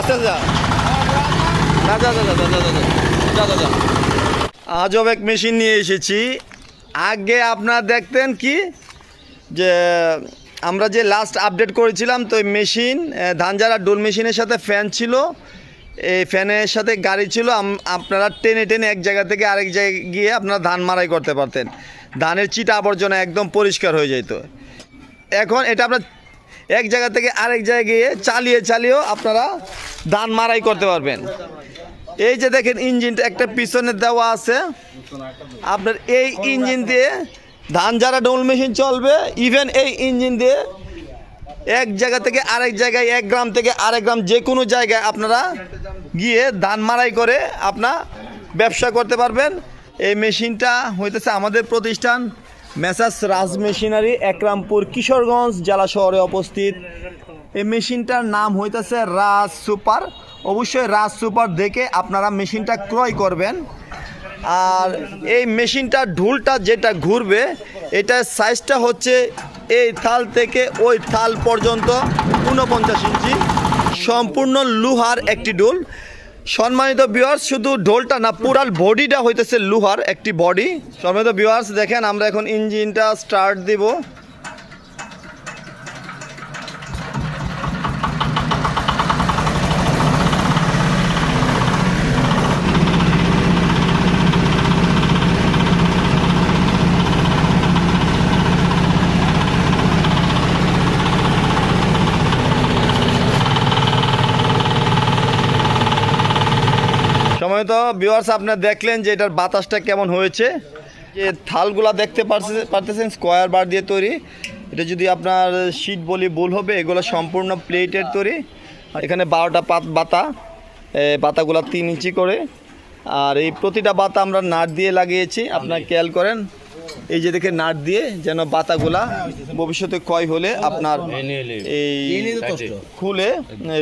আচ্ছা যা না যা যা যা যা যা যা যা যা। যা আজব এক মেশিন নিয়ে এসেছি। আগে আপনারা দেখতেন কি, যে আমরা যে লাস্ট আপডেট করেছিলাম, তো মেশিন ধান ঝাড়া ডোল মেশিনের সাথে ফ্যান ছিল। এই ফ্যানের সাথে গাড়ি ছিল। আপনারা টেনে টেনে এক জায়গা থেকে আরেক জায়গায় গিয়ে আপনারা ধান মারাই করতে পারতেন। ধানের চিটা আবর্জনা একদম পরিষ্কার হয়ে যেত। এখন এটা আপনার এক জায়গা থেকে আরেক জায়গায় গিয়ে চালিয়ে, চালিয়েও আপনারা ধান মারাই করতে পারবেন। এই যে দেখেন, ইঞ্জিনটা একটা পিছনে দেওয়া আছে। আপনার এই ইঞ্জিন দিয়ে ধান যারা ডোল মেশিন চলবে ইভেন এই ইঞ্জিন দিয়ে এক জায়গা থেকে আরেক জায়গায়, এক গ্রাম থেকে আরেক গ্রাম যে কোনো জায়গায় আপনারা গিয়ে ধান মারাই করে আপনার ব্যবসা করতে পারবেন। এই মেশিনটা হইতেছে আমাদের প্রতিষ্ঠান মেসাস রাজ মেশিনারি, একরামপুর কিশোরগঞ্জ জেলা শহরে অবস্থিত। এই মেশিনটার নাম হইতেছে রাজ সুপার। অবশ্যই রাজ সুপার দেখে আপনারা মেশিনটা ক্রয় করবেন। আর এই মেশিনটা ঢুলটা যেটা ঘুরবে, এটার সাইজটা হচ্ছে এই থাল থেকে ওই থাল পর্যন্ত ঊনপঞ্চাশ ইঞ্চি। সম্পূর্ণ লোহার একটি ডোল সম্মানিত বিওয়ার্স শুধু ঢোলটা না, পুরাল বডিটা হইতেছে লোহার একটি বডি। সম্মানিত বিওয়ার্স দেখেন আমরা এখন ইঞ্জিনটা স্টার্ট দিব। সময় তো ভিউয়ার্স আপনার দেখলেন যে এটার বাতাসটা কেমন হয়েছে। যে থালগুলা দেখতে পারতেছেন স্কোয়ার বার দিয়ে তৈরি। এটা যদি আপনার শীট বলি ভুল হবে এগুলো সম্পূর্ণ প্লেটের তৈরি। আর এখানে বারোটা পাত বাতা বাতাগুলা তিন ইঞ্চি করে। আর এই প্রতিটা বাতা আমরা নাট দিয়ে লাগিয়েছি আপনার খেয়াল করেন। এই যে দেখে নাট দিয়ে যেন বাতাগুলা ভবিষ্যতে ক্ষয় হলে আপনার এই খুলে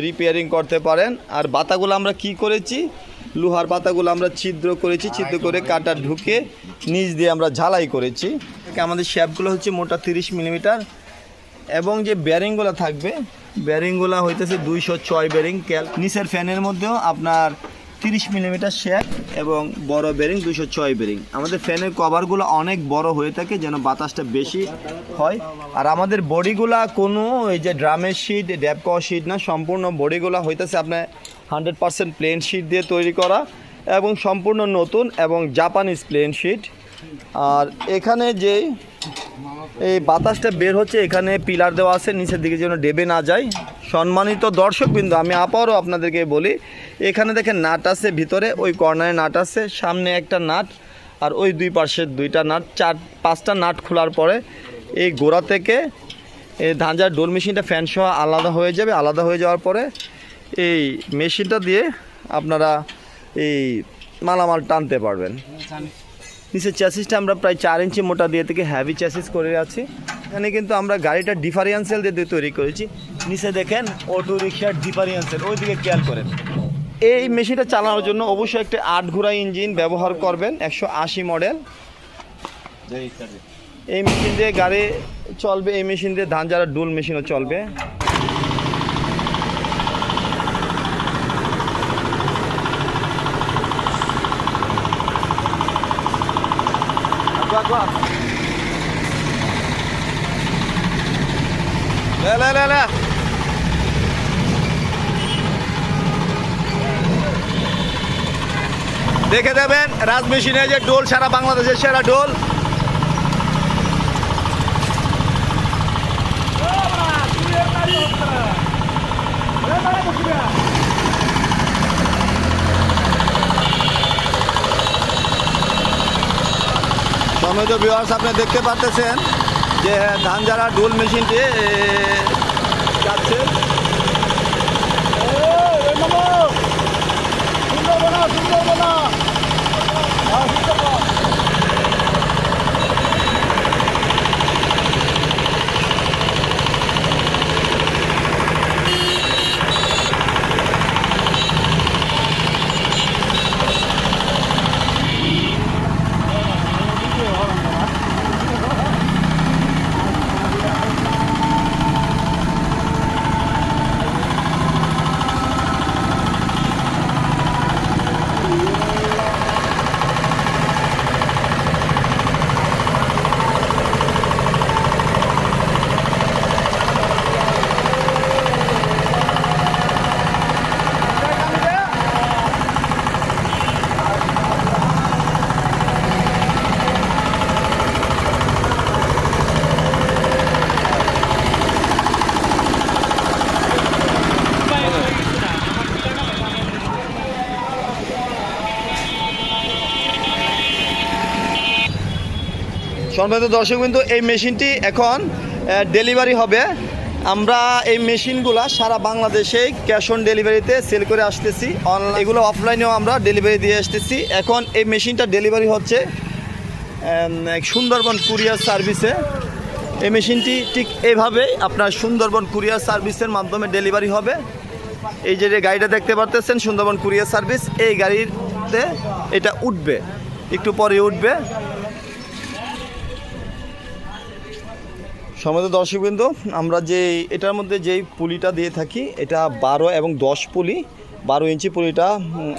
রিপেয়ারিং করতে পারেন। আর বাতাগুলো আমরা কি করেছি? লোহার পাতাগুলো আমরা ছিদ্র করেছি, ছিদ্র করে কাটা ঢুকে নিচ দিয়ে আমরা ঝালাই করেছি। আমাদের শ্যাপগুলো হচ্ছে মোটা তিরিশ মিলিমিটার। এবং যে ব্যারিংগুলো থাকবে, ব্যারিংগুলো হইতেছে দুইশো ছয় ব্যারিং ক্যাল। নিচের ফ্যানের মধ্যেও আপনার তিরিশ মিলিমিটার শ্যাপ এবং বড় ব্যারিং দুশো ছয় ব্যারিং। আমাদের ফ্যানের কভারগুলো অনেক বড় হয়ে থাকে যেন বাতাসটা বেশি হয়। আর আমাদের বডিগুলা কোনো এই যে ড্রামের শিট ড্যাপ কওয়া শিট না, সম্পূর্ণ বডিগুলা হইতেছে আপনার হান্ড্রেড পার্সেন্ট প্লেন শিট দিয়ে তৈরি করা এবং সম্পূর্ণ নতুন এবং জাপানিজ প্লেন শিট। আর এখানে যে এই বাতাসটা বের হচ্ছে, এখানে পিলার দেওয়া আছে, নিচের দিকে যেন ডেবে না যায়। সম্মানিত দর্শক বিন্দু আমি আবারও আপনাদেরকে বলি, এখানে দেখেন নাট আছে, ভিতরে ওই কর্নারে নাট আছে, সামনে একটা নাট আর ওই দুই পাশে দুইটা নাট। চার, পাঁচটা নাট খোলার পরে এই গোড়া থেকে এই ধানজার ডোল মেশিনটা ফ্যান সহ আলাদা হয়ে যাবে। আলাদা হয়ে যাওয়ার পরে এই মেশিনটা দিয়ে আপনারা এই মালামাল টানতে পারবেন। নিচের চ্যাসিসটা আমরা প্রায় চার ইঞ্চি মোটা দিয়ে থেকে হ্যাভি চ্যাসিস করে আছি। এখানে কিন্তু আমরা গাড়িটা ডিফারেন্সিয়াল দিয়ে দিয়ে তৈরি করেছি। নিচে দেখেন অটো রিক্সার ডিফারেন্সিয়াল ওই দিকে খেয়াল করেন। এই মেশিনটা চালানোর জন্য অবশ্যই একটা আট ঘোড়া ইঞ্জিন ব্যবহার করবেন, একশো আশি মডেল এই মেশিন দিয়ে গাড়ি চলবে, এই মেশিন দিয়ে ধান যারা ডুল মেশিনও চলবে। Класс. Ля-ля-ля-ля. দেখে দেবেন রাজমেশিনে যে ডোল সারা বাংলাদেশের সেরা ডোল সম্মানিত বিহার্স আপনি দেখতে পাচ্ছেন যে ধান ঝাড়া ডুল মেশিনটি যাচ্ছে। সুন্দর সুন্দর সম্মানিত দর্শক কিন্তু এই মেশিনটি এখন ডেলিভারি হবে। আমরা এই মেশিনগুলা সারা বাংলাদেশে ক্যাশ অন ডেলিভারিতে সেল করে আসতেছি। অনলাইন এগুলো অফলাইনেও আমরা ডেলিভারি দিয়ে আসতেছি। এখন এই মেশিনটা ডেলিভারি হচ্ছে সুন্দরবন কুরিয়ার সার্ভিসে এই মেশিনটি ঠিক এইভাবে আপনার সুন্দরবন কুরিয়ার সার্ভিসের মাধ্যমে ডেলিভারি হবে। এই যে গাড়িটা দেখতে পারতেছেন, সুন্দরবন কুরিয়ার সার্ভিস এই গাড়িতে এটা উঠবে। একটু পরে উঠবে। সমাজ দর্শকবৃন্দ, আমরা যে এটার মধ্যে যেই পুলিটা দিয়ে থাকি, এটা বারো এবং দশ পুলি, বারো ইঞ্চি পুলিটা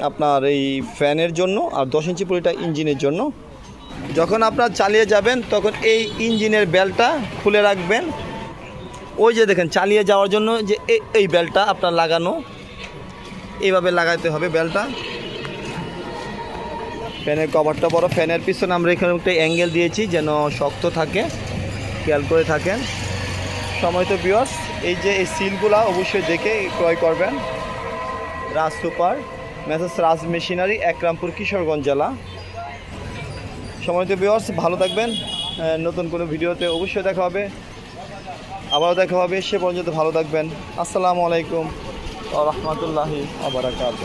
আপনার এই ফ্যানের জন্য আর দশ ইঞ্চি পুলিটা ইঞ্জিনের জন্য। যখন আপনার চালিয়ে যাবেন, তখন এই ইঞ্জিনের বেলটা খুলে রাখবেন। ওই যে দেখেন, চালিয়ে যাওয়ার জন্য যে এই বেলটা আপনার লাগানো, এইভাবে লাগাইতে হবে বেলটা। ফ্যানের কভারটা বড়, ফ্যানের পিছনে আমরা এখানে একটা অ্যাঙ্গেল দিয়েছি যেন শক্ত থাকে। খেয়াল করে থাকেন। সময় তো বিয়স, এই যে এই সিলগুলা অবশ্যই দেখে ক্রয় করবেন। Raj super messrs Raj machinery, Ekrampur Kishoreganj জেলা। সময় তো বিয়স, ভালো থাকবেন। নতুন কোনো ভিডিওতে অবশ্যই দেখা হবে। আবারও দেখা হবে, সে পর্যন্ত ভালো থাকবেন। আসসালামু আলাইকুম রহমতুল্লাহি আবরাকাত